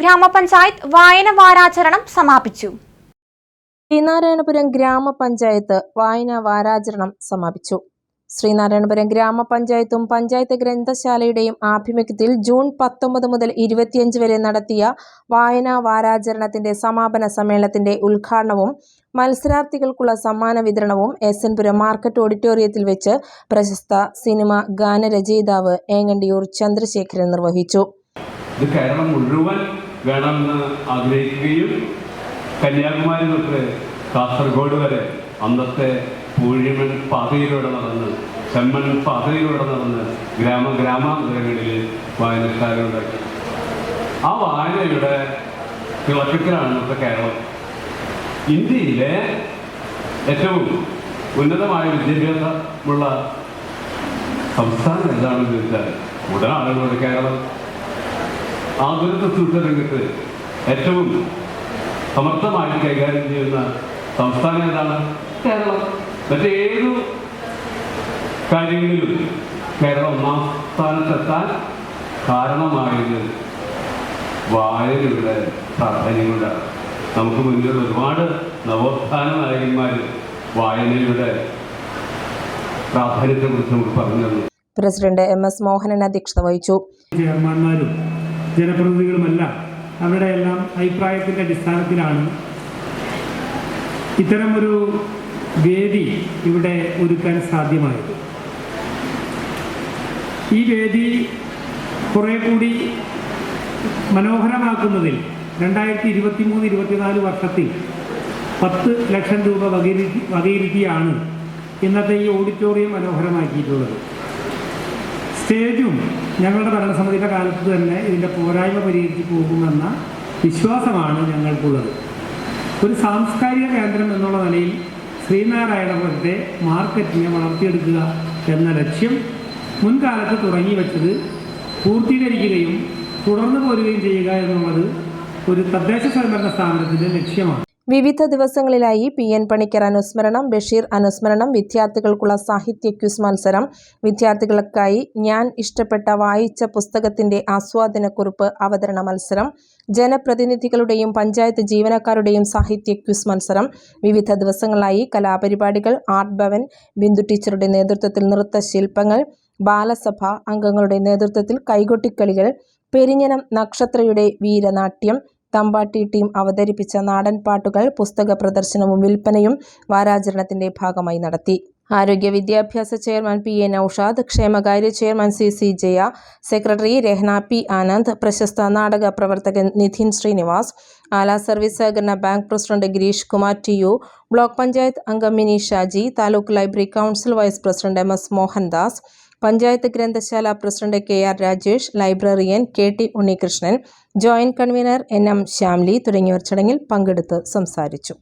ഗ്രാമപഞ്ചായത്ത് വായന വാരാചരണം സമാപിച്ചു. ശ്രീനാരായണപുരം ഗ്രാമപഞ്ചായത്ത് വായന വാരാചരണം സമാപിച്ചു. ശ്രീനാരായണപുരം ഗ്രാമപഞ്ചായത്തും പഞ്ചായത്ത് ഗ്രന്ഥശാലയുടെയും ആഭിമുഖ്യത്തിൽ ജൂൺ പത്തൊമ്പത് മുതൽ ഇരുപത്തിയഞ്ച് വരെ നടത്തിയ വായനാ വാരാചരണത്തിന്റെ സമാപന സമ്മേളനത്തിന്റെ ഉദ്ഘാടനവും മത്സരാർത്ഥികൾക്കുള്ള സമ്മാന വിതരണവും എസ് മാർക്കറ്റ് ഓഡിറ്റോറിയത്തിൽ വെച്ച് പ്രശസ്ത സിനിമ ഗാനരചയിതാവ് ഏങ്ങണ്ടിയൂർ ചന്ദ്രശേഖരൻ നിർവഹിച്ചു. ഇത് കേരളം മുഴുവൻ വേണമെന്ന് ആഗ്രഹിക്കുകയും കന്യാകുമാരി തൊട്ട് കാസർഗോഡ് വരെ അന്നത്തെ പൂഴിമൺ പാതയിലൂടെ നടന്ന് ചെമ്മൺ പാതയിലൂടെ നടന്ന് ഗ്രാമ ഗ്രാമാന്തരങ്ങളിൽ വായനശാല ആ വായനയുടെ തിളക്കത്തിലാണ് ഇന്നത്തെ കേരളം. ഇന്ത്യയിലെ ഏറ്റവും ഉന്നതമായ വിദ്യാഭ്യാസമുള്ള സംസ്ഥാനം ഏതാണെന്ന് ചോദിച്ചാൽ കൂടുതൽ ആളുകളുടെ കേരളം. ആധുനിക ശുദ്ധ രംഗത്ത് ഏറ്റവും സമർത്ഥമായി കൈകാര്യം ചെയ്യുന്ന സംസ്ഥാനം ഏതാണ്? കേരളം. മറ്റേതു കാര്യങ്ങളിലും കേരളം ഒന്നാം സ്ഥാനത്തെത്താൻ കാരണമായത് വായനയുടെ പ്രാധാന്യം കൊണ്ടാണ് നമുക്ക് മുന്നിൽ ഒരുപാട് നവോത്ഥാന നായകന്മാർ വായനയുടെ പ്രാധാന്യത്തെക്കുറിച്ച് നമുക്ക് പറഞ്ഞു തന്നു. പ്രസിഡന്റ് എം എസ് മോഹനൻ അധ്യക്ഷത വഹിച്ചു. ചെയർമാന്മാരും ജനപ്രതിനിധികളുമെല്ലാം അവരുടെ എല്ലാം അഭിപ്രായത്തിന്റെ അടിസ്ഥാനത്തിലാണ്. ഇത്തരമൊരു വേദി ഇവിടെ ഒരുക്കാൻ സാധ്യമായത്. ഈ വേദി കുറേ കൂടി മനോഹരമാക്കുന്നതിൽ രണ്ടായിരത്തി ഇരുപത്തി മൂന്ന് ഇരുപത്തിനാല് വർഷത്തിൽ പത്ത് ലക്ഷം രൂപ വകയിരുത്തി വകയിരുത്തിയാണ് ഇന്നത്തെ ഈ ഓഡിറ്റോറിയം മനോഹരമാക്കിയിട്ടുള്ളത്. സ്റ്റേജും ഞങ്ങളുടെ ഭരണസമിതിയുടെ കാലത്ത് തന്നെ ഇതിന്റെ പോരായ്മ പരിഹരിച്ച് പോകുമെന്ന വിശ്വാസമാണ് ഞങ്ങൾക്കുള്ളത്. ഒരു സാംസ്കാരിക കേന്ദ്രം എന്നുള്ള നിലയിൽ ശ്രീനാരായണപുരത്തെ മാർക്കറ്റിനെ വളർത്തിയെടുക്കുക എന്ന ലക്ഷ്യം മുൻകാലത്ത് തുടങ്ങി വെച്ചത് പൂർത്തീകരിക്കുകയും തുടർന്നു പോരുകയും ചെയ്യുക എന്നുള്ളത് ഒരു തദ്ദേശ സ്വയംഭരണ സ്ഥാപനത്തിന്റെ ലക്ഷ്യമാണ്. വിവിധ ദിവസങ്ങളിലായി പി എൻ പണിക്കർ അനുസ്മരണം ബഷീർ അനുസ്മരണം വിദ്യാർത്ഥികൾക്കുള്ള സാഹിത്യ ക്യൂസ് മത്സരം. വിദ്യാർത്ഥികൾക്കായി ഞാൻ ഇഷ്ടപ്പെട്ട വായിച്ച പുസ്തകത്തിന്റെ ആസ്വാദനക്കുറിപ്പ് അവതരണ മത്സരം. ജനപ്രതിനിധികളുടെയും പഞ്ചായത്ത് ജീവനക്കാരുടെയും സാഹിത്യ ക്യൂസ് മത്സരം. വിവിധ ദിവസങ്ങളായി കലാപരിപാടികൾ ആർട്ട് ഭവൻ ബിന്ദു ടീച്ചറുടെ നേതൃത്വത്തിൽ നൃത്തശില്പങ്ങൾ ബാലസഭ അംഗങ്ങളുടെ നേതൃത്വത്തിൽ കൈകൊട്ടിക്കളികൾ പെരിഞ്ഞനം നക്ഷത്രയുടെ വീരനാട്യം തമ്പാട്ടി ടീം അവതരിപ്പിച്ച നാടൻ പാട്ടുകൾ പുസ്തക പ്രദർശനവും വിൽപ്പനയും വാരാചരണത്തിന്റെ ഭാഗമായി നടത്തി. ആരോഗ്യ വിദ്യാഭ്യാസ ചെയർമാൻ പി എ നൌഷാദ് ക്ഷേമകാര്യ chairman C C Jaya secretary Rehna P Anand പ്രശസ്ത നാടക പ്രവർത്തകൻ നിധിൻ ശ്രീനിവാസ് ആല സർവീസ് സഹകരണ bank president Girish Kumar T U block panchayat അംഗം Mini Shaji taluk library council vice president M S Mohandas panchayat ഗ്രന്ഥശാല president K R Rajesh librarian K T Unnikrishnan joint convener N M Shyamli തുടങ്ങിയവർ ചടങ്ങിൽ പങ്കെടുത്ത് സംസാരിച്ചു.